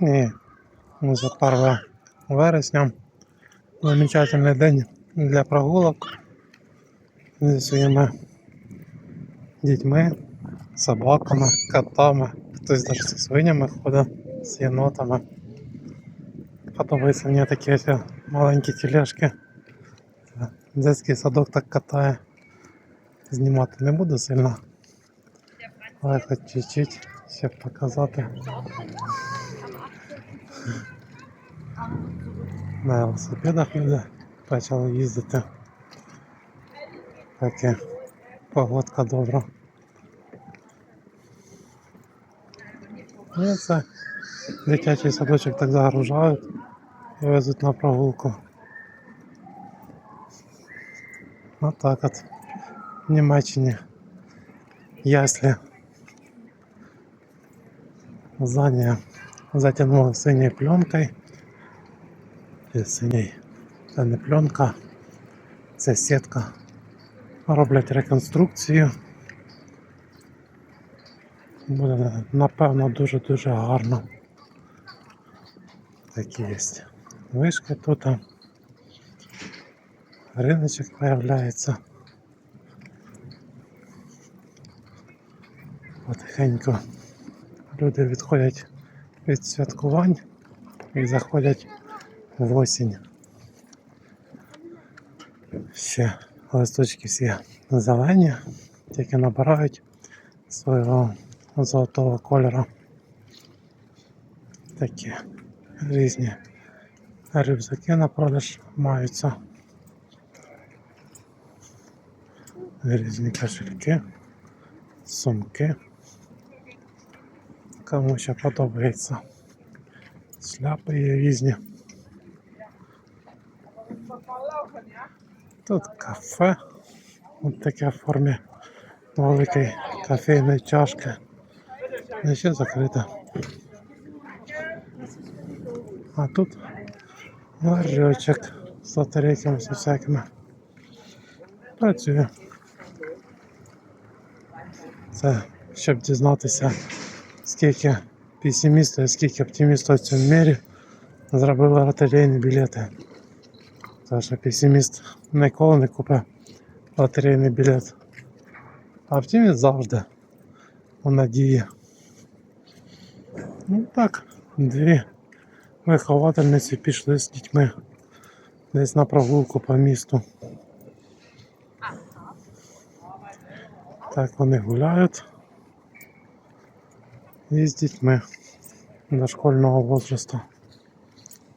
І за 1 вересня замечательний день для прогулок зі своїми дітьми, собаками, котами, хтось навіть зі свинями ходить, з єнотами. Подобаються мені такі ось маленькі тележки. Детський садок так катає. Знімати не буду сильно. Але хоч чуть-чуть, щоб показати. На велосипедах люди почали їздити. Таке погодка добра. Ну, це дитячий садочок так загружають і везуть на прогулку. Отак от. В Німеччині ясли здання затягнули синьою пленкою. Синій. Це не пленка, це сітка. Роблять реконструкцію. Буде напевно дуже-дуже гарно. Такі є вишки тут. Риночок появляється. Потихеньку люди відходять від святкувань і заходять в осінь. Ще листочки всі зелені, тільки набирають свого золотого кольору. Такі різні рюкзаки на продаж маються. Різні кошельки, сумки. Кому ще подобається. Шляпи є різні. Тут кафе. Ось таке в формі великої кофейної чашки. І ще закрите. А тут ларьочок з лотерейками з всякими. Працює. Це щоб дізнатися, скільки песимістів, скільки оптимістів в цьому мірі зробили лотерейні білети. Що песиміст ніколи не купить лотерейний білет. А оптиміст завжди у надії. Ну так, дві виховательниці пішли з дітьми десь на прогулку по місту. Так вони гуляють і з дітьми дошкольного возрасту.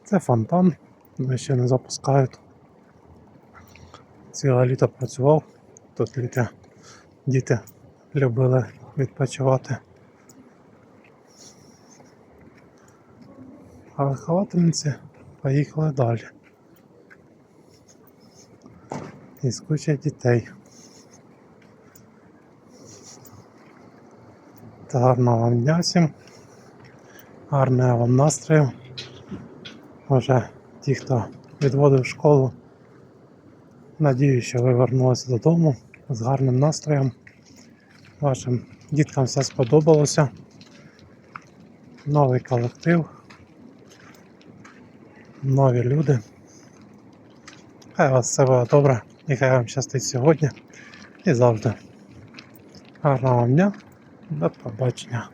Це фонтан, ми ще не запускають. Ціле літо працював, тут літо діти любили відпочивати. А виховательниці поїхали далі. І з куча дітей. Та гарного вам дня всім. Гарного вам настрою. Може ті, хто відводив школу. Надію, що ви вернулися додому з гарним настроєм. Вашим діткам все сподобалося. Новий колектив. Нові люди. Хай вас все буде добре і хай вам щастить сьогодні і завжди. Гарного вам дня. До побачення.